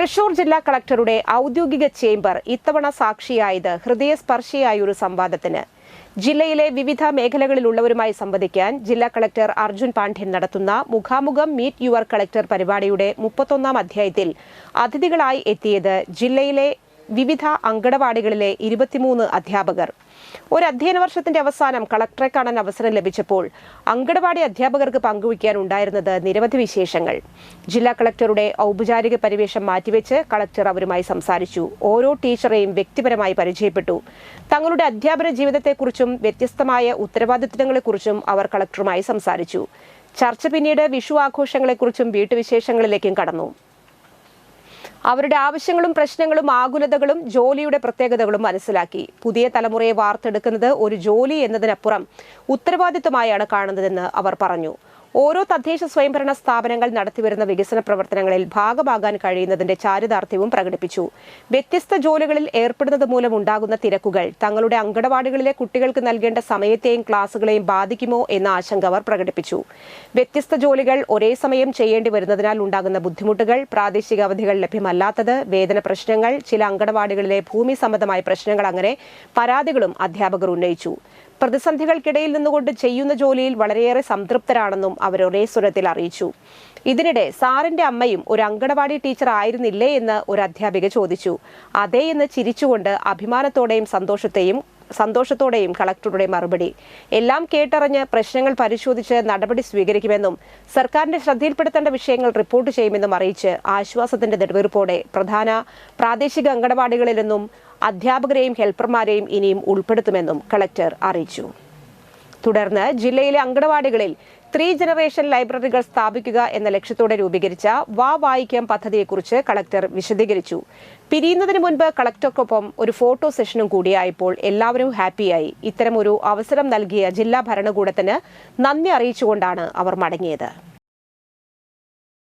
തൃശൂർ ജില്ലാ കളക്ടറുടെ ഔദ്യോഗിക ചേംബർ ഇത്തവണ സാക്ഷിയായത് ഹൃദയസ്പർശിയായ ഒരു സംവാദത്തിന്. ജില്ലയിലെ വിവിധ മേഖലകളിലുള്ളവരുമായി സംവദിക്കാൻ ജില്ലാ കളക്ടർ അർജുൻ പാണ്ഡ്യൻ നടത്തുന്ന മുഖാമുഖം മീറ്റ് യുവർ കളക്ടർ പരിപാടിയുടെ മുപ്പത്തൊന്നാം അധ്യായത്തിൽ അതിഥികളായി എത്തിയത് ജില്ലയിലെ വിവിധ അങ്കണവാടികളിലെ ഇരുപത്തിമൂന്ന് അധ്യാപകർ. ഒരു അധ്യയന വർഷത്തിന്റെ അവസാനം കളക്ടറെ കാണാൻ അവസരം ലഭിച്ചപ്പോൾ അങ്കണവാടി അധ്യാപകർക്ക് പങ്കുവയ്ക്കാൻ ഉണ്ടായിരുന്നത് നിരവധി വിശേഷങ്ങൾ. ജില്ലാ കളക്ടറുടെ ഔപചാരിക പരിവേഷം മാറ്റിവെച്ച് കളക്ടർ അവരുമായി സംസാരിച്ചു. ഓരോ ടീച്ചറെയും വ്യക്തിപരമായി പരിചയപ്പെട്ടു. തങ്ങളുടെ അധ്യാപന ജീവിതത്തെക്കുറിച്ചും വ്യത്യസ്തമായ ഉത്തരവാദിത്തങ്ങളെക്കുറിച്ചും അവർ കളക്ടറുമായി സംസാരിച്ചു. ചർച്ച പിന്നീട് വിഷു ആഘോഷങ്ങളെക്കുറിച്ചും വീട്ടുവിശേഷങ്ങളിലേക്കും കടന്നു. അവരുടെ ആവശ്യങ്ങളും പ്രശ്നങ്ങളും ആകുലതകളും ജോലിയുടെ പ്രത്യേകതകളും മനസ്സിലാക്കി. പുതിയ തലമുറയെ വാർത്തെടുക്കുന്നത് ഒരു ജോലി എന്നതിനപ്പുറം ഉത്തരവാദിത്തമായാണ് കാണുന്നതെന്ന് അവർ പറഞ്ഞു. ഓരോ തദ്ദേശ സ്വയംഭരണ സ്ഥാപനങ്ങൾ നടത്തിവരുന്ന വികസന പ്രവർത്തനങ്ങളിൽ ഭാഗമാകാൻ കഴിയുന്നതിന്റെ ചാരിതാർത്ഥ്യവും പ്രകടിപ്പിച്ചു. വ്യത്യസ്ത ജോലികളിൽ ഏർപ്പെടുന്നത് മൂലം ഉണ്ടാകുന്ന തിരക്കുകൾ തങ്ങളുടെ അങ്കണവാടികളിലെ കുട്ടികൾക്ക് നൽകേണ്ട സമയത്തെയും ക്ലാസുകളെയും ബാധിക്കുമോ എന്ന ആശങ്ക അവർ പ്രകടിപ്പിച്ചു. വ്യത്യസ്ത ജോലികൾ ഒരേ സമയം ചെയ്യേണ്ടി വരുന്നതിനാൽ ഉണ്ടാകുന്ന ബുദ്ധിമുട്ടുകൾ പ്രാദേശിക അവധികൾ ലഭ്യമല്ലാത്തത് വേതന പ്രശ്നങ്ങൾ ചില അങ്കണവാടികളിലെ ഭൂമി സംബന്ധമായ പ്രശ്നങ്ങൾ അങ്ങനെ പരാതികളും അധ്യാപകർ ഉന്നയിച്ചു. പ്രതിസന്ധികൾക്കിടയിൽ നിന്നുകൊണ്ട് ചെയ്യുന്ന ജോലിയിൽ വളരെയേറെ സംതൃപ്തരാണെന്നും അവർ ഒരേ സ്വരത്തിൽ അറിയിച്ചു. ഇതിനിടെ സാറിന്റെ അമ്മയും ഒരു അങ്കണവാടി ടീച്ചർ ആയിരുന്നില്ലേ എന്ന് ഒരു അധ്യാപിക ചോദിച്ചു. അതേ എന്ന് ചിരിച്ചുകൊണ്ട് അഭിമാനത്തോടെയും സന്തോഷത്തെയും സന്തോഷത്തോടെയും കളക്ടറുടെ മറുപടി. എല്ലാം കേട്ടറിഞ്ഞ് പ്രശ്നങ്ങൾ പരിശോധിച്ച് നടപടി സ്വീകരിക്കുമെന്നും സർക്കാരിന്റെ ശ്രദ്ധയിൽപ്പെടുത്തേണ്ട വിഷയങ്ങൾ റിപ്പോർട്ട് ചെയ്യുമെന്നും അറിയിച്ച് ആശ്വാസത്തിന്റെ നെടുവീർപ്പോടെ പ്രധാന പ്രാദേശിക അങ്കണവാടികളിൽ നിന്നും അധ്യാപകരെയും ഹെൽപ്പർമാരെയും ഇനിയും ഉൾപ്പെടുത്തുമെന്നും കളക്ടർ അറിയിച്ചു. തുടർന്ന് ജില്ലയിലെ അങ്കണവാടികളിൽ ത്രീ ജനറേഷൻ ലൈബ്രറികൾ സ്ഥാപിക്കുക എന്ന ലക്ഷ്യത്തോടെ രൂപീകരിച്ച വാ വായിക്കാം പദ്ധതിയെക്കുറിച്ച് കളക്ടർ വിശദീകരിച്ചു. പിരിയുന്നതിന് മുൻപ് കളക്ടർക്കൊപ്പം ഒരു ഫോട്ടോ സെഷനും കൂടിയായപ്പോൾ എല്ലാവരും ഹാപ്പിയായി. ഇത്തരമൊരു അവസരം നൽകിയ ജില്ലാ ഭരണകൂടത്തിന് നന്ദി അറിയിച്ചുകൊണ്ടാണ് അവർ മടങ്ങിയത്.